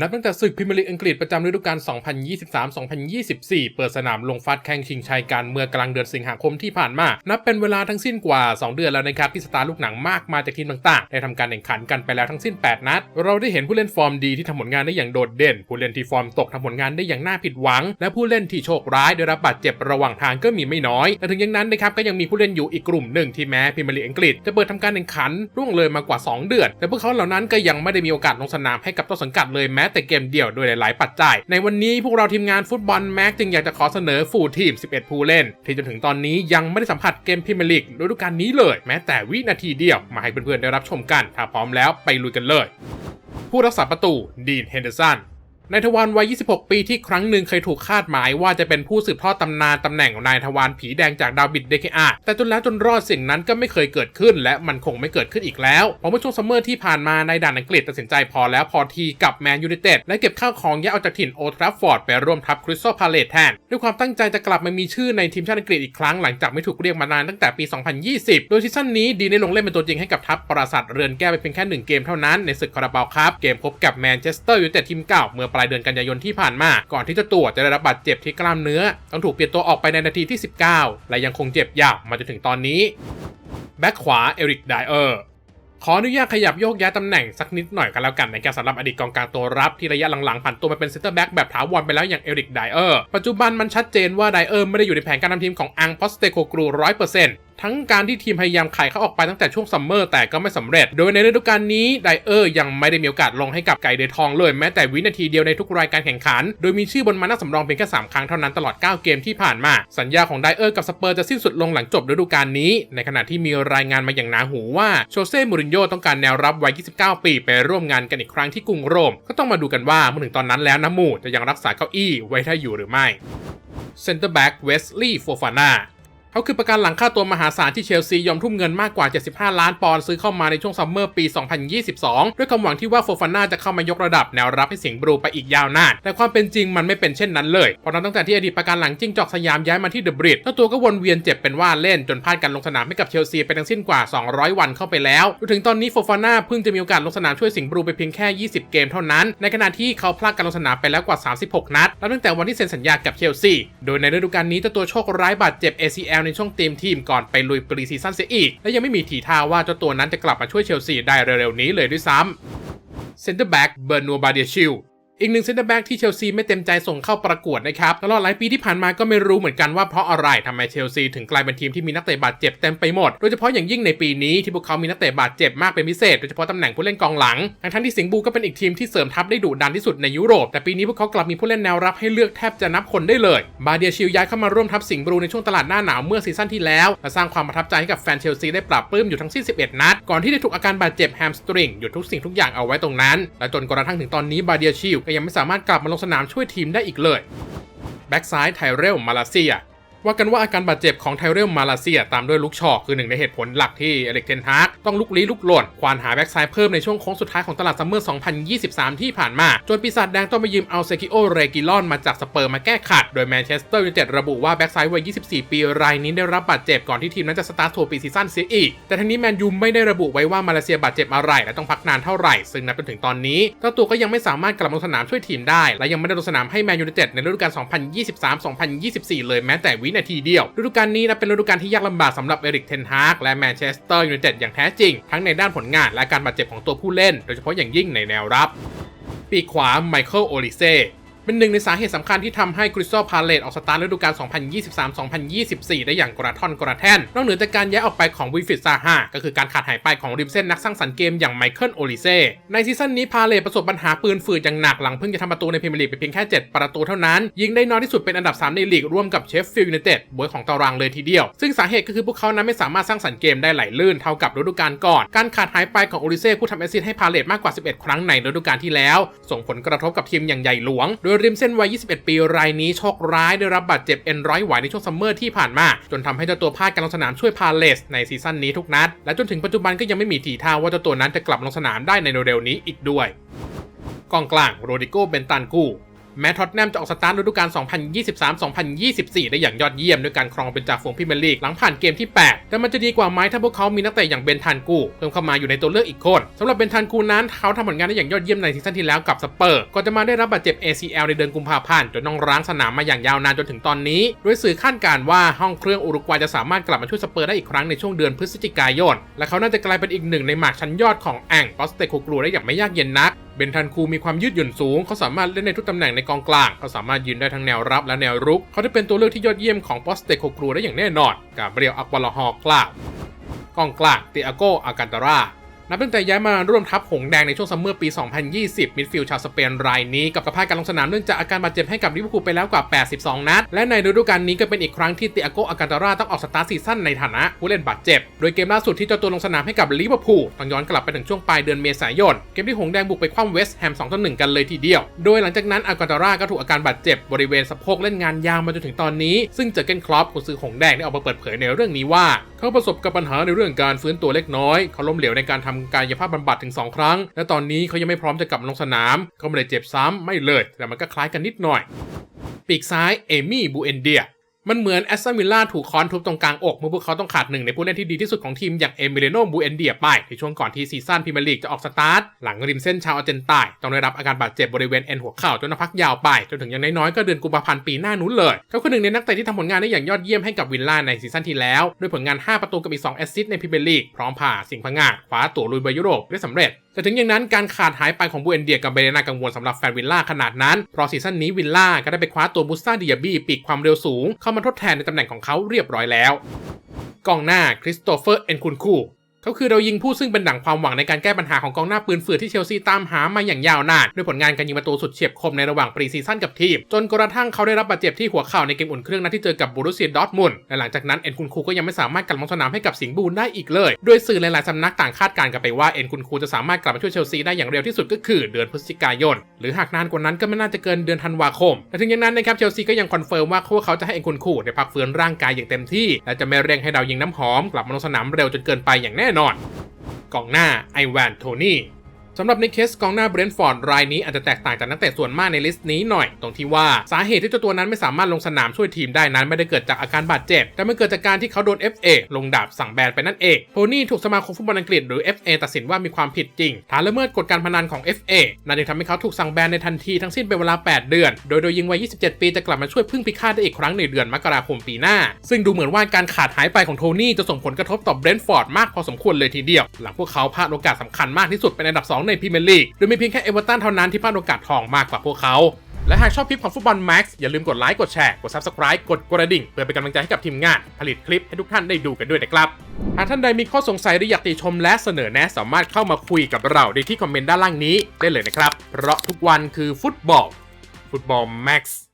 นับตั้งแต่ศึกพรีเมียร์ลีกอังกฤษประจำฤดูกาล 2023-2024 เปิดสนามลงฟัดแข่งชิงชัยกันเมื่อกลางเดือนสิงหาคมที่ผ่านมา นับเป็นเวลาทั้งสิ้นกว่า 2 เดือนแล้วนะครับที่สตาร์ลูกหนังมากมายจากทีมต่างๆ ได้ทำการแข่งขันกันไปแล้วทั้งสิ้น 8 นัด เราได้เห็นผู้เล่นฟอร์มดีที่ทำผลงานได้อย่างโดดเด่น ผู้เล่นที่ฟอร์มตกทำผลงานได้อย่างน่าผิดหวัง และผู้เล่นที่โชคร้ายได้รับบาดเจ็บระหว่างทางก็มีไม่น้อย แต่ถึงอย่างนั้นนะครับก็ยังมีผู้เล่นอยู่อีกกลุ่มหนึ่งที่แม้พรีเมียร์ลีกอังกฤษจะเปิดทำการแข่งขันล่วงเลยมากว่า 2 เดือน แต่พวกเขาเหล่านั้นก็ยังไม่ได้มีโอกาสลงสนามให้กับต้นสังกัดเลยแม้แต่เกมเดียวโดยหลายๆปัจจัย ในวันนี้พวกเราทีมงานฟุตบอลแม็กจึงอยากจะขอเสนอฟูทีม 11 ผู้เล่น ที่จนถึงตอนนี้ยังไม่ได้สัมผัสเกมพรีเมียร์ลีกฤดูกาลนี้เลย แม้แต่วินาทีเดียวมาให้เพื่อนๆได้รับชมกัน ถ้าพร้อมแล้วไปลุยกันเลย ผู้รักษาประตูดีนเฮนเดอร์สัน นายทวารวัย 26 ปีที่ครั้งหนึ่งเคยถูกคาดหมายว่าจะเป็นผู้สืบทอดตำนานตำแหน่งของนายทวารผีแดงจากดาวบิดเดคอาแต่จนแล้วจนรอดสิ่งนั้นก็ไม่เคยเกิดขึ้น และมันคงไม่เกิดขึ้นอีกแล้วเพราะเมื่อช่วงซัมเมอร์ที่ผ่านมาในด่านอังกฤษตัดสินใจพอแล้วพอทีกับแมนยูไนเต็ดและเก็บข้าวของย้ายออกจากถิ่นโอทราฟฟอร์ดไปร่วมทัพคริสตัลพาเลตแทนด้วยความตั้งใจจะกลับมามีชื่อในทีมชาติอังกฤษอีกครั้งหลังจากไม่ถูกเรียกมานานตั้งแต่ปี 2020 โดยซีซั่นนี้ดีได้ลงเล่นเป็นตัวจริงให้กับทัพปราสาทเรือนแก้วไปเพียงแค่หนึ่งเกมเท่านั้นในศึกคาราบาวครับเกมพบกับแมนเชสเตอร์ยูไนเต็ดทีมเก่าเมื่อปลายายเดือนกันยายนที่ผ่านมา ก่อนที่เจะตัวจะได้รับบาดเจ็บที่กล้ามเนื้อ ต้องถูกเปลี่ยนตัวออกไปในนาทีที่ 19 และยังคงเจ็บยาวมาจนถึงตอนนี้ แบ็คขวาเอริกไดเออร์ขออนุญาตขยับโยกย้ายตำแหน่งสักนิดหน่อยกันแล้วกันนะครับสำหรับอดีตกองกลางตัวรับที่ระยะหลังๆผันตัวมาเป็นเซนเตอร์แบ็กแบบถาวรไปแล้วอย่างเอริกไดเออร์ปัจจุบันมันชัดเจนว่าไดเออร์ไม่ได้อยู่ในแผนการทำทีมของอังพอสเตโคกรูร้อยเปอร์เซ็นต์ ทั้งการที่ทีมพยายามไขเขาออกไปตั้งแต่ช่วงซัมเมอร์แต่ก็ไม่สำเร็จ โดยในฤดูกาลนี้ไดเออร์ยังไม่ได้มีโอกาสลงให้กับไก่เดทองเลยแม้แต่วินาทีเดียวในทุกรายการแข่งขัน โดยมีชื่อบนมาน้าสำรองเพียงแค่3ครั้งเท่านั้นตลอด 9 เกมที่ผ่านมา สัญญาของไดเออร์กับสเปอร์จะสิ้นสุดลงหลังจบฤดูกาลนี้ ในขณะที่มีรายงานมาอย่างหนาหูว่าโชเซ่ มูรินโญ่ต้องการแนวรับวัย 29 ปีไปร่วมงานกันอีกครั้งที่กรุงโรม ก็ต้องมาดูกันว่าเมื่อถึงตอนนั้นแล้วน้ำมูจะยังรักษาเก้าอี้ไว้ได้อยู่หรือไม่เซนเตอร์แบ็กเวสลีย์โฟฟาน่า เขาคือประกันหลังค่าตัวมหาศาลที่เชลซียอมทุ่มเงินมากกว่า 75 ล้านปอนด์ซื้อเข้ามาในช่วงซัมเมอร์ปี 2022 ด้วยความหวังที่ว่าโฟฟาน่าจะเข้ามายกระดับแนวรับให้สิงห์บลูไปอีกยาวนาน แต่ความเป็นจริงมันไม่เป็นเช่นนั้นเลย เพราะนั้นตั้งแต่ที่อดีตประกันหลังจิ้งจอกสยามย้ายมาที่เดอะบริดเจ้าตัวก็วนเวียนเจ็บเป็นว่าเล่นจนพลาดการลงสนามให้กับเชลซีไปทั้งสิ้นกว่า 200 วันเข้าไปแล้วจนถึงตอนนี้โฟฟาน่าเพิ่งจะมีโอกาสลงสนามช่วยสิงห์บลูไปเพียงแค่ 20 เกมเท่านั้น ในขณะที่เขาพลาดการลงสนามไปแล้วกว่า 36 นัดนับตั้งแต่วันที่เซ็นสัญญากับเชลซี โดยในฤดูกาลนี้เจ้าตัวโชคร้ายบาดเจ็บ ACL ในช่วงเต็มทีมก่อนไปลุยปรีซีซั่นเสียอีก และยังไม่มีทีท่าว่าเจ้าตัวนั้นจะกลับมาช่วยเชลซีได้เร็วๆนี้เลยด้วยซ้ำเซนเตอร์แบ็กเบอร์นัวบาเดียชิล อีกหนึ่งเซนเตอร์แบ็กที่เชลซีไม่เต็มใจส่งเข้าประกวดนะครับตลอดหลายปีที่ผ่านมาก็ไม่รู้เหมือนกันว่าเพราะอะไรทำไมเชลซีถึงกลายเป็นทีมที่มีนักเตะบาดเจ็บเต็มไปหมด โดยเฉพาะอย่างยิ่งในปีนี้ที่พวกเขามีนักเตะบาดเจ็บมากเป็นพิเศษโดยเฉพาะตำแหน่งผู้เล่นกองหลังทั้งที่สิงห์บูก็เป็นอีกทีมที่เสริมทัพได้ดุดันที่สุดในยุโรป แต่ปีนี้พวกเขากลับมีผู้เล่นแนวรับให้เลือกแทบจะนับคนได้เลย บาเดียชิลย้ายเข้ามาร่วมทัพสิงห์บูในช่วงตลาดหน้าหนาวเมื่อซีซั่นที่แล้วและสร้างความประทับใจให้กับแฟนเชลซีได้ปรับปลื้มอยู่ทั้งสิ้น11 นัด ก่อนที่จะถูกอาการบาดเจ็บแฮมสตริงหยุดทุกสิ่งทุกอย่างเอาไว้ตรงนั้นและจนกระทั่งถึงตอนนี้บาเดียชิลก็ยังไม่สามารถกลับมาลงสนามช่วยทีมได้อีกเลย แบ็กซ้ายไทเรลมาลาเซีย ว่ากันว่าอาการบาดเจ็บของไทเรลมาลาเซียตามด้วยลุกชอกคือหนึ่งในเหตุผลหลักที่เอริกเทนฮากต้องลุกลี้ลุกหล่นควานหาแบ็กซ้ายเพิ่มในช่วงโค้งสุดท้ายของตลาดซัมเมอร์ 2023 ที่ผ่านมา จนปีศาจแดงต้องไปยืมเอาเซกิโอเรกิลอนมาจากสเปอร์มาแก้ขัดโดยแมนเชสเตอร์ยูไนเต็ดระบุว่าแบ็กซ้ายวัย 24 ปีรายนี้ได้รับบาดเจ็บก่อนที่ทีมนั้นจะสตาร์ททัวร์ปีซีซั่นเสียอีก แต่ทั้งนี้แมนยูไม่ได้ระบุไว้ว่ามาเลเซียบาดเจ็บอะไรและต้องพักนานเท่าไหร่ ซึ่งนับจนถึงตอนนี้เจ้าตัวก็ยังไม่สามารถกลับลงสนามช่วยทีมได้ และยังไม่ได้ลงสนามให้แมนยูไนเต็ดในฤดูกาล 2023-2024 เลยแม้แต่วินาทีเดียว ฤดูกาลนี้นับเป็นฤดูกาลที่ยากลำบากสำหรับเอริกเทนฮากและแมนเชสเตอร์ยูไนเต็ดอย่างแท้จริง ทั้งในด้านผลงานและการบาดเจ็บของตัวผู้เล่น โดยเฉพาะอย่างยิ่งในแนวรับ ปีกขวาไมเคิลโอลิเซ เป็นหนึ่งในสาเหตุสำคัญที่ทำให้คริสตัลพาเลตออกสตาร์ทฤดูกาล 2023-2024 ได้อย่างกระท่อนกระแท่น นอกเหนือจากการย้ายออกไปของวิฟิตซาฮาก็คือการขาดหายไปของริมเส้นนักสร้างสรรค์เกมอย่างไมเคิลโอลิเซ่ ในซีซั่นนี้พาเลตประสบปัญหาปืนฝืดอย่างหนักหลังเพิ่งจะทำประตูในพรีเมียร์ลีกไปเพียงแค่ 7 ประตูเท่านั้น ยิงได้น้อยที่สุดเป็นอันดับ 3 ในลีกร่วมกับเชฟฟิลด์ยูไนเต็ดบวยของตารางเลยทีเดียว ซึ่งสาเหตุก็คือพวกเขานั้นไม่สามารถสร้างสรรค์เกมได้ไหลลื่นเท่ากับฤดูกาลก่อน การขาดหายไปของโอลิเซ่ผู้ทำแอสซิสต์ให้พาเลตมากกว่า 11 ครั้งในฤดูกาลที่แล้ว ส่งผลกระทบกับทีมอย่างใหญ่หลวงโดยริมเส้นวัย 21 ปีรายนี้โชคร้ายได้รับบาดเจ็บเอ็นร้อยไหวในช่วงซัมเมอร์ที่ผ่านมา จนทำให้เจ้าตัวพลาดการลงสนามช่วยพาเลสในซีซั่นนี้ทุกนัด และจนถึงปัจจุบันก็ยังไม่มีทีท่าว่าเจ้าตัวนั้นจะกลับลงสนามได้ในเร็วๆนี้อีกด้วยกองกลางโรดิโก เบนตันกู แม้ท็อตแนมจะออกสตาร์ทฤดูกาล 2023-2024 ได้อย่างยอดเยี่ยมด้วยการครองเป็นจ่าฝูงพรีเมียร์ลีกหลังผ่านเกมที่ 8 แต่มันจะดีกว่าไหมถ้าพวกเขามีนักเตะอย่างเบนทันกูเพิ่มเข้ามาอยู่ในตัวเลือกอีกคนสำหรับเบนทันกูนั้นเขาทำผลงานได้อย่างยอดเยี่ยมในซีซั่นที่แล้วกับสเปอร์ก่อนจะมาได้รับบาดเจ็บ ACL ในเดือนกุมภาพันธ์จนต้องร้างสนามมาอย่างยาวนานจนถึงตอนนี้ โดยสื่อคาดการว่าห้องเครื่องอุรุกวัยจะสามารถกลับมาช่วยสเปอร์ได้อีกครั้งในช่วงเดือนพฤศจิกายน และเขาน่าจะกลายเป็นอีกหนึ่งในหมากชั้นยอดของแองปอสเตโคกลูได้อย่างไม่ยากเย็นนักเบนทันคูมีความยืดหยุ่นสูง เขาสามารถเล่นในทุกตำแหน่งในกองกลาง เขาสามารถยืนได้ทั้งแนวรับและแนวรุก เขาจะเป็นตัวเลือกที่ยอดเยี่ยมของปอสเตโคกรูได้อย่างแน่นอน กาเบรียลอักวาลฮอกล่าวกองกลางเตียโกอากันตารา นับตั้งแต่ย้ายมาร่วมทัพหงแดงในช่วงซัมเมอร์ปี 2020 มิดฟิลด์ชาวสเปนรายนี้กับกระพายการลงสนามเนื่องจากอาการบาดเจ็บให้กับลิเวอร์พูลไปแล้วกว่า 82 นัด และในฤดูกาลนี้ก็เป็นอีกครั้งที่เตียโกอากันตาราต้องออกสตาร์ทซีซั่นในฐานะผู้เล่นบาดเจ็บ โดยเกมล่าสุดที่เจ้าตัวลงสนามให้กับลิเวอร์พูลต้องย้อนกลับไปถึงช่วงปลายเดือนเมษายน เกมที่หงแดงบุกไปคว่ำเวสต์แฮม2ต่อ1กันเลยทีเดียว โดยหลังจากนั้นอากันตาราก็ถูกอาการบาดเจ็บบริเวณสะโพกเล่นงานยาวมาจนถึงตอนนี้ ซึ่งเจอเกนคลอปกุนซือหงแดงได้ออกมาเปิดเผยในเรื่องนี้ว่า เขาประสบกับปัญหาในเรื่องการฟื้นตัวเล็กน้อย เขาล้มเหลวในการทำกายภาพบำบัดถึง 2 ครั้ง และตอนนี้เขายังไม่พร้อมจะกลับลงสนาม เขาไม่ได้เจ็บซ้ำไม่เลย แต่มันก็คล้ายกันนิดหน่อย ปีกซ้ายเอมี่บูเอนเดีย มันเหมือนแอสตันวิลล่าถูกค้อนทุบตรงกลางอกเมื่อพวกเขาต้องขาดหนึ่งในผู้เล่นที่ดีที่สุดของทีมอย่างเอมิเลโนบูเอนเดียไป ในช่วงก่อนที่ซีซั่นพรีเมียร์ลีกจะออกสตาร์ท หลังริมเส้นชาวอาร์เจนตน์ต้องได้รับอาการบาดเจ็บบริเวณเอ็นหัวเข่าจนต้องพักยาวไป จนถึงอย่างน้อยๆก็เดือนกุมภาพันธ์ปีหน้านู้นเลย เขาคือหนึ่งในนักเตะที่ทำผลงานได้อย่างยอดเยี่ยมให้กับวิลล่าในซีซั่นที่แล้วด้วยผลงาน 5 ประตูกับอีก2แอสซิสต์ในพรีเมียร์ลีกพร้อมผ่าสิ่งพังงาดคว้าตั๋วลุยบอลยุโรปได้สำเร็จแต่ถึงอย่างนั้นการขาดหายไปของบูเอนเดียกับเบเรนากังวลสำหรับแฟนวิลล่าขนาดนั้น เพราะซีซั่นนี้วิลล่าก็ได้ไปคว้าตัวบุสตาดิยาบีปีกความเร็วสูง เข้ามาทดแทนในตำแหน่งของเขาเรียบร้อยแล้วกองหน้าคริสโตเฟอร์เอนคุนคู เขาคือเรายิงผู้ซึ่งเป็นดั่งความหวังในการแก้ปัญหาของกองหน้าปืนฝืดที่เชลซีตามหามาอย่างยาวนาน ด้วยผลงานการยิงประตูสุดเฉียบคมในระหว่างปรีซีซั่นกับทีม จนกระทั่งเขาได้รับบาดเจ็บที่หัวเข่าในเกมอุ่นเครื่องนัดที่เจอกับบูรุสเซียดอทมุนและหลังจากนั้นเอ็นคุนคูก็ยังไม่สามารถกลับมาลงสนามให้กับสิงห์บูนได้อีกเลย โดยสื่อหลายๆสำนักต่างคาดการณ์กันไปว่าเอ็นคุนคูจะสามารถกลับมาช่วยเชลซีได้อย่างเร็วที่สุดก็คือเดือนพฤศจิกายน หรือหากนานกว่านั้นก็ไม่น่าจะเกินเดือนธันวาคมแต่ถึงอย่างนั้นนะครับเชลซีก็ยังคอนเฟิร์มว่าพวกเขาจะให้เอ็นคุนคูได้พักฟื้นร่างกายอย่างเต็มที่และจะไม่เร่งให้ดาวยิงน้ำหอมกลับมาลงสนามเร็วจนเกินไปอย่างแน่นอน กองหน้าไอแวนโทนี่ สำหรับในเคสกองหน้าเบรนท์ฟอร์ดรายนี้อาจจะแตกต่างจากนักเตะส่วนมากในลิสต์นี้หน่อย ตรงที่ว่าสาเหตุที่เจ้าตัวนั้นไม่สามารถลงสนามช่วยทีมได้นั้นไม่ได้เกิดจากอาการบาดเจ็บ แต่มันเกิดจากการที่เขาโดน FA ลงดาบสั่งแบนไปนั่นเองโทนี่ถูกสมาคมฟุตบอลอังกฤษหรือ FA ตัดสินว่ามีความผิดจริงฐานละเมิดกฎการพนันของ FA นั่นจึงทำให้เขาถูกสั่งแบนในทันทีทั้งสิ้นเป็นเวลา 8 เดือน โดยโดยยิงวัย 27 ปีจะกลับมาช่วยพึ่งพิฆาตได้อีกครั้งในเดือนมกราคมปีหน้า ซึ่งดูเหมือนว่าการขาดหายไปของโทนี่จะส่งผลกระทบต่อเบรนท์ฟอร์ดมากพอสมควรเลยทีเดียว หลังพวกเขาพลาดโอกาสสำคัญมากที่สุดเป็นอันดับ 2ในพรีเมียร์ลีก โดยมีเพียงแค่เอเวอร์ตันเท่านั้นที่พลาดโอกาสทองมากกว่าพวกเขาและหากชอบคลิปของฟุตบอลแม็กซ์อย่าลืมกดไลค์ กดแชร์ กด Subscribe กดกระดิ่ง เพื่อเป็นกำลังใจให้กับทีมงาน ผลิตคลิปให้ทุกท่านได้ดูกันด้วยนะครับ หากท่านใดมีข้อสงสัยหรืออยากติชมและเสนอแนะสามารถเข้ามาคุยกับเราได้ที่คอมเมนต์ด้านล่างนี้ได้เลยนะครับ เพราะทุกวันคือฟุตบอล ฟุตบอลแม็กซ์